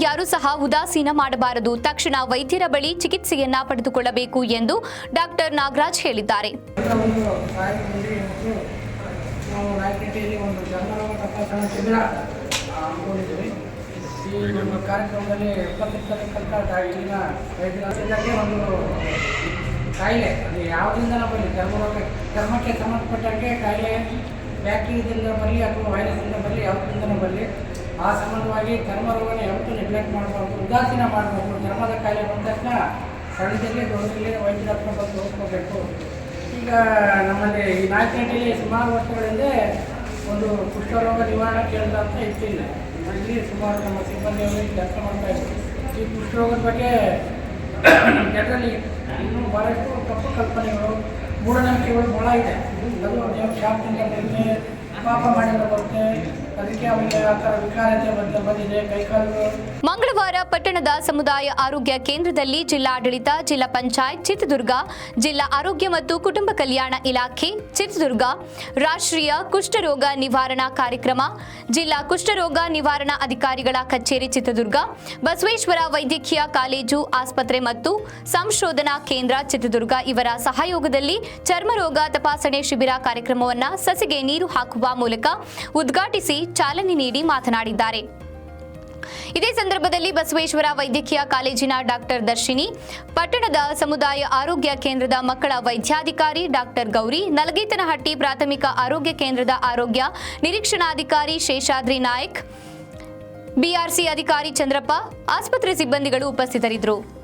ಯಾರೂ ಸಹ ಉದಾಸೀನ ಮಾಡಬಾರದು ತಕ್ಷಣ ವೈದ್ಯರ ಬಳಿ ಚಿಕಿತ್ಸೆಯನ್ನ ಪಡೆದುಕೊಳ್ಳಬೇಕು ಎಂದು ಡಾಕ್ಟರ್ ನಾಗರಾಜ್ ಹೇಳಿದ್ದಾರೆ ಈ ನಮ್ಮ ಕಾರ್ಯಕ್ರಮದಲ್ಲಿ ಎಪ್ಪತ್ತಿಪ್ಪತ್ತಕ್ಕಂಥ ಇಲ್ಲಿನ ರೈತರಿಗೆ ಒಂದು ಕಾಯಿಲೆ ಅದು ಯಾವುದರಿಂದ ಬರಲಿ ಚರ್ಮರೋಗ ಚರ್ಮಕ್ಕೆ ಸಂಬಂಧಪಟ್ಟಂಗೆ ಕಾಯಿಲೆ ಬ್ಯಾಕ್ಟೀರಿಯಾದಿಂದ ಬರಲಿ ಅಥವಾ ವೈರಸ್ಸಿಂದ ಬರಲಿ ಯಾವುದರಿಂದ ಬರಲಿ ಆ ಸಂಬಂಧವಾಗಿ ಚರ್ಮ ರೋಗನ ಯಾವತ್ತೂ ನೆಗ್ಲೆಕ್ಟ್ ಮಾಡಬಾರ್ದು, ಉದಾಸೀನ ಮಾಡಬೇಕು ಚರ್ಮದ ಕಾಯಿಲೆ ಬಂದ ತಕ್ಷಣ ಸಣ್ಣದಲ್ಲಿ ದೊಡ್ಡದಲ್ಲಿ ವೈದ್ಯರ ಹತ್ರ ಬಂದು ತೋರಿಸ್ಕೋಬೇಕು ಈಗ ನಮ್ಮಲ್ಲಿ ಈ ನಾಯಕನಹಳ್ಳಿಯಲ್ಲಿ ಸುಮಾರು ವರ್ಷಗಳಿಂದ ಒಂದು ಕುಷ್ಠರೋಗ ನಿವಾರಣಾ ಕೇಂದ್ರ ಅಂತ ಇಟ್ಟಿಲ್ಲ. ಅಲ್ಲಿ ಸುಮಾರು ನಮ್ಮ ಸಿಬ್ಬಂದಿಯವರು ಕೆಲಸ ಮಾಡ್ತಾ ಇದ್ದರು. ಈ ಕುಷ್ಠರೋಗದ ಬಗ್ಗೆ ಜನರಲ್ಲಿ ಇನ್ನೂ ಭಾಳಷ್ಟು ತಪ್ಪು ಕಲ್ಪನೆಗಳು, ಮೂಢನಂಬಿಕೆಗಳು ಭಾಳ ಇದೆ. ಅದು ನೀವು ಶಾಪ್ ಬರುತ್ತೆ ಪಾಪ ಮಾಡಿದ ಬರುತ್ತೆ. ಮಂಗಳವಾರ ಪಟ್ಟಣದ ಸಮುದಾಯ ಆರೋಗ್ಯ ಕೇಂದ್ರದಲ್ಲಿ ಜಿಲ್ಲಾಡಳಿತ, ಜಿಲ್ಲಾ ಪಂಚಾಯತ್, ಚಿತ್ರದುರ್ಗ, ಜಿಲ್ಲಾ ಆರೋಗ್ಯ ಮತ್ತು ಕುಟುಂಬ ಕಲ್ಯಾಣ ಇಲಾಖೆ, ಚಿತ್ರದುರ್ಗ, ರಾಷ್ಟ್ರೀಯ ಕುಷ್ಠರೋಗ ನಿವಾರಣಾ ಕಾರ್ಯಕ್ರಮ, ಜಿಲ್ಲಾ ಕುಷ್ಠರೋಗ ನಿವಾರಣಾ ಅಧಿಕಾರಿಗಳ ಕಚೇರಿ, ಚಿತ್ರದುರ್ಗ, ಬಸವೇಶ್ವರ ವೈದ್ಯಕೀಯ ಕಾಲೇಜು, ಆಸ್ಪತ್ರೆ ಮತ್ತು ಸಂಶೋಧನಾ ಕೇಂದ್ರ, ಚಿತ್ರದುರ್ಗ. ಇವರ ಸಹಯೋಗದಲ್ಲಿ ಚರ್ಮರೋಗ ತಪಾಸಣೆ ಶಿಬಿರ ಕಾರ್ಯಕ್ರಮವನ್ನು ಸಸಿಗೆ ನೀರು ಹಾಕುವ ಮೂಲಕ ಉದ್ಘಾಟಿಸಿ ಚಾಲನೆ ನೀಡಿ ಮಾತನಾಡಿದ್ದಾರೆ. ಇದೇ ಸಂದರ್ಭದಲ್ಲಿ ಬಸವೇಶ್ವರ ವೈದ್ಯಕೀಯ ಕಾಲೇಜಿನ ಡಾಕ್ಟರ್ ದರ್ಶಿನಿ, ಪಟ್ಟಣದ ಸಮುದಾಯ ಆರೋಗ್ಯ ಕೇಂದ್ರದ ಮಕ್ಕಳ ವೈದ್ಯಾಧಿಕಾರಿ ಡಾಕ್ಟರ್ ಗೌರಿ, ನಲಗೇತನಹಟ್ಟಿ ಪ್ರಾಥಮಿಕ ಆರೋಗ್ಯ ಕೇಂದ್ರದ ಆರೋಗ್ಯ ನಿರೀಕ್ಷಣಾಧಿಕಾರಿ ಶೇಷಾದ್ರಿ ನಾಯಕ್, ಬಿಆರ್ಸಿ ಅಧಿಕಾರಿ ಚಂದ್ರಪ್ಪ, ಆಸ್ಪತ್ರೆ ಸಿಬ್ಬಂದಿಗಳು ಉಪಸ್ಥಿತರಿದ್ದರು.